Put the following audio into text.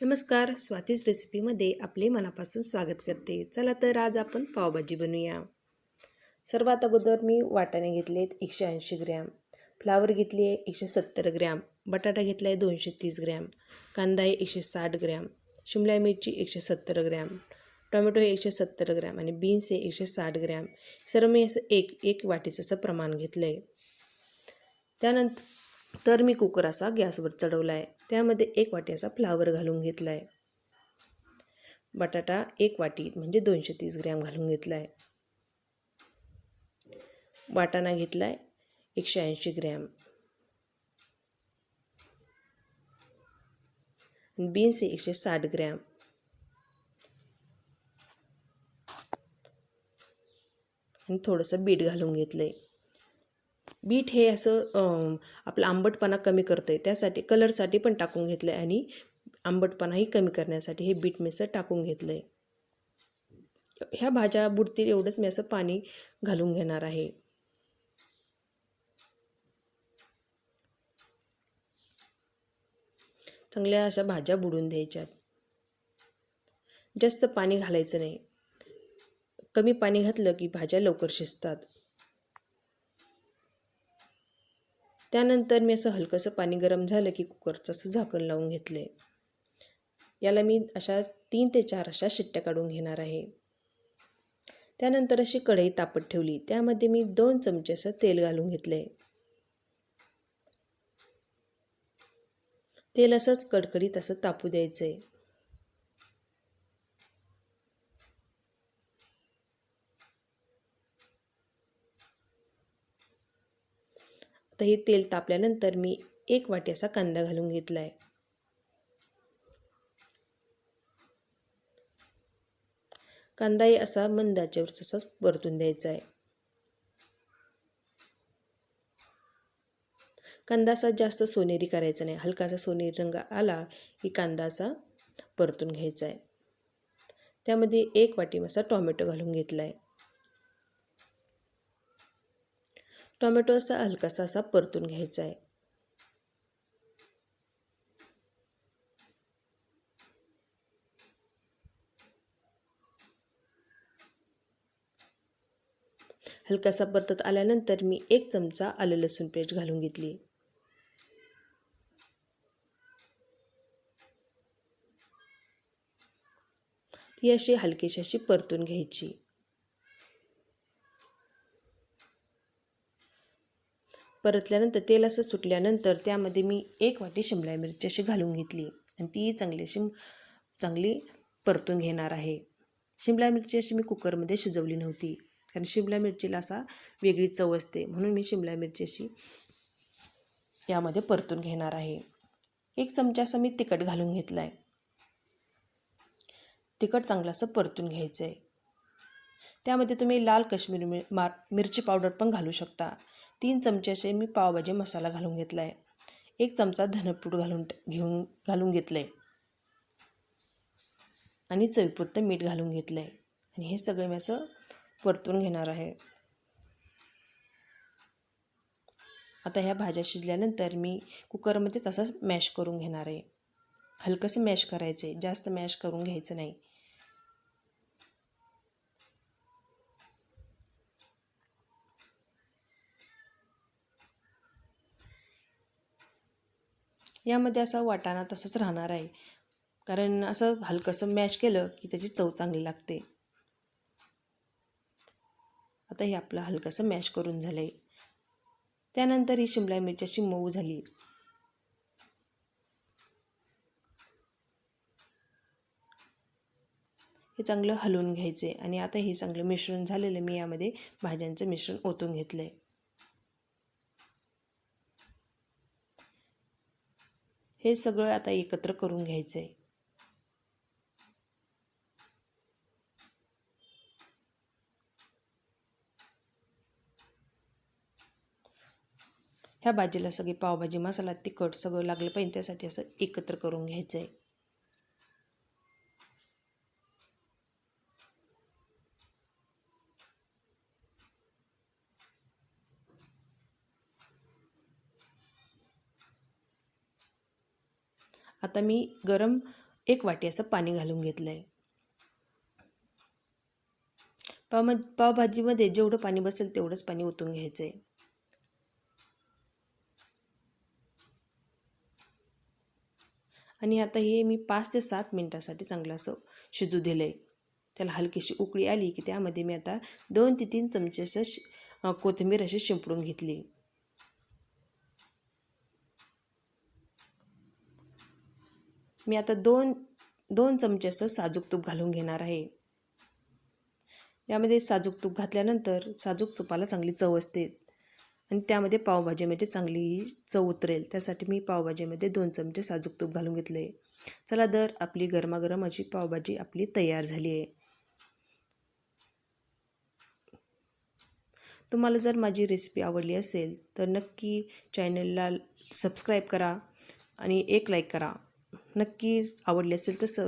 नमस्कार स्वातीज रेसिपीमध्ये आपले मनापासून स्वागत करते. चला तर आज आपण पावभाजी बनवूया. सर्वात अगोदर मी वाटाणे घेतले आहेत एकशे ऐंशी ग्रॅम. फ्लावर घेतली आहे एकशे सत्तर ग्रॅम. बटाटा घेतला आहे दोनशे तीस ग्रॅम. कांदा आहे एकशे साठ ग्रॅम. शिमला मिरची एकशे सत्तर ग्रॅम. टोमॅटो हे एकशे सत्तर ग्रॅम आणि बीन्स हे एकशे साठ ग्रॅम. सर्व मी असं एक एक वाटीचं असं प्रमाण घेतलं आहे त्यानंतर तर मी कुकर असा गॅसवर चढवला आहे त्यामध्ये एक वाटी असा फ्लावर घालून घेतला आहे बटाटा एक वाटी म्हणजे दोनशे तीस ग्रॅम घालून घेतला आहे वाटाणा घेतला आहे एकशे ऐंशी ग्रॅम. बीन्स एकशे साठ ग्रॅम. आणि थोडंसं बीट घालून घेतलं आहे बीट हे असं आपला आंबटपणा कमी करतं आहे त्यासाठी कलरसाठी पण टाकून घेतलं आहे आणि आंबटपणाही कमी करण्यासाठी हे बीट मी असं टाकून घेतलं आहे ह्या भाज्या बुडतील एवढंच मी असं पाणी घालून घेणार आहे. चांगल्या अशा भाज्या बुडून द्यायच्यात. जास्त पाणी घालायचं नाही. कमी पाणी घातलं की भाज्या लवकर शिजतात. त्यानंतर मी असं हलकंसं पाणी गरम झालं की कुकरचं असं झाकण लावून घेतलं आहे याला मी अशा तीन ते चार अशा शिट्ट्या काढून घेणार आहे. त्यानंतर अशी कढई तापत ठेवली. त्यामध्ये मी दोन चमचे असं तेल घालून घेतलं आहे तेल असंच कडकडीत असं तापू द्यायचं आहे तर हे तेल तापल्यानंतर मी एक वाटी असा कांदा घालून घेतला आहे कांदाही असा मंदाच्यावर तसाच परतून द्यायचा आहे कांदा असा जास्त सोनेरी करायचा नाही. हलकासा सोनेरी रंग आला की कांदा असा परतून घ्यायचा आहे त्यामध्ये एक वाटी मसा टॉमॅटो घालून घेतला आहे टोमॅटो असा हलकासा असा परतून घ्यायचा आहे. हलकासा परतत आल्यानंतर मी एक चमचा आलं लसूण पेस्ट घालून घेतली. ती अशी हलकीशी अशी परतून घ्यायची. परतल्यानंतर तेल असं सुटल्यानंतर त्यामध्ये मी एक वाटी शिमला मिरची अशी घालून घेतली आणि ती चांगली अशी चांगली परतून घेणार आहे. शिमला मिरची अशी मी कुकरमध्ये शिजवली नव्हती कारण शिमला मिरचीला असा वेगळी चव असते म्हणून मी शिमला मिरची अशी यामध्ये परतून घेणार आहे. एक चमचा असं मी तिखट घालून घेतला आहे तिखट चांगलं असं परतून घ्यायचं आहे त्यामध्ये तुम्ही लाल काश्मीरी मिर मिरची पावडर पण घालू शकता. तीन चमचे असे मी पावभाजी मसाला घालून घेतला आहे एक चमचा धनपूड घालून घेऊन घालून घेतलं आहे आणि चवीपुरतं मीठ घालून घेतलं आहे आणि हे सगळं मी असं परतून घेणार आहे. आता ह्या भाज्या शिजल्यानंतर मी कुकरमध्ये तसंच मॅश करून घेणार आहे. हलकंसं मॅश करायचं आहे जास्त मॅश करून घ्यायचं नाही. यामध्ये असा वाटाणा तसंच राहणार आहे. कारण असं हलकंसं मॅश केलं की त्याची चव चांगली लागते. आता हे आपलं हलकंसं मॅश करून झालं आहे त्यानंतर ही शिमला मिरची अशी मऊ झाली. हे चांगलं हलवून घ्यायचे आणि आता हे चांगलं मिश्रण झालेलं मी यामध्ये भाज्यांचं मिश्रण ओतून घेतलं आहे हे सगळं आता एकत्र करून घ्यायचं आहे ह्या भाजीला सगळी पावभाजी मसाला तिखट सगळं लागलं पाहिजे त्यासाठी असं एकत्र करून घ्यायचं आहे आता मी गरम एक वाटी असं पाणी घालून घेतलं आहे पाव पावभाजीमध्ये जेवढं पाणी बसेल तेवढंच पाणी ओतून घ्यायचं आहे आणि आता हे मी पाच ते सात मिनटासाठी चांगलं असं शिजू दिलं आहे त्याला हलकीशी उकळी आली की त्यामध्ये मी आता दोन ते तीन चमचे असं कोथिंबीर अशी शिंपडून घेतली. मी आता दोन दोन चमचे असं साजूक तूप घालून घेणार आहे. यामध्ये साजूक तूप घातल्यानंतर साजूक तुपाला चांगली चव असते आणि त्यामध्ये पावभाजीमध्ये म्हणजे चांगली चव उतरेल. त्यासाठी मी पावभाजीमध्ये दोन चमचे साजूक तूप घालून घेतले. चला दर आपली गरमागरम अशी पावभाजी आपली तयार झाली आहे. तुम्हाला जर माझी रेसिपी आवडली असेल तर नक्की चॅनलला सबस्क्राईब करा आणि एक लाईक करा. नक्की आवडली असेल तर स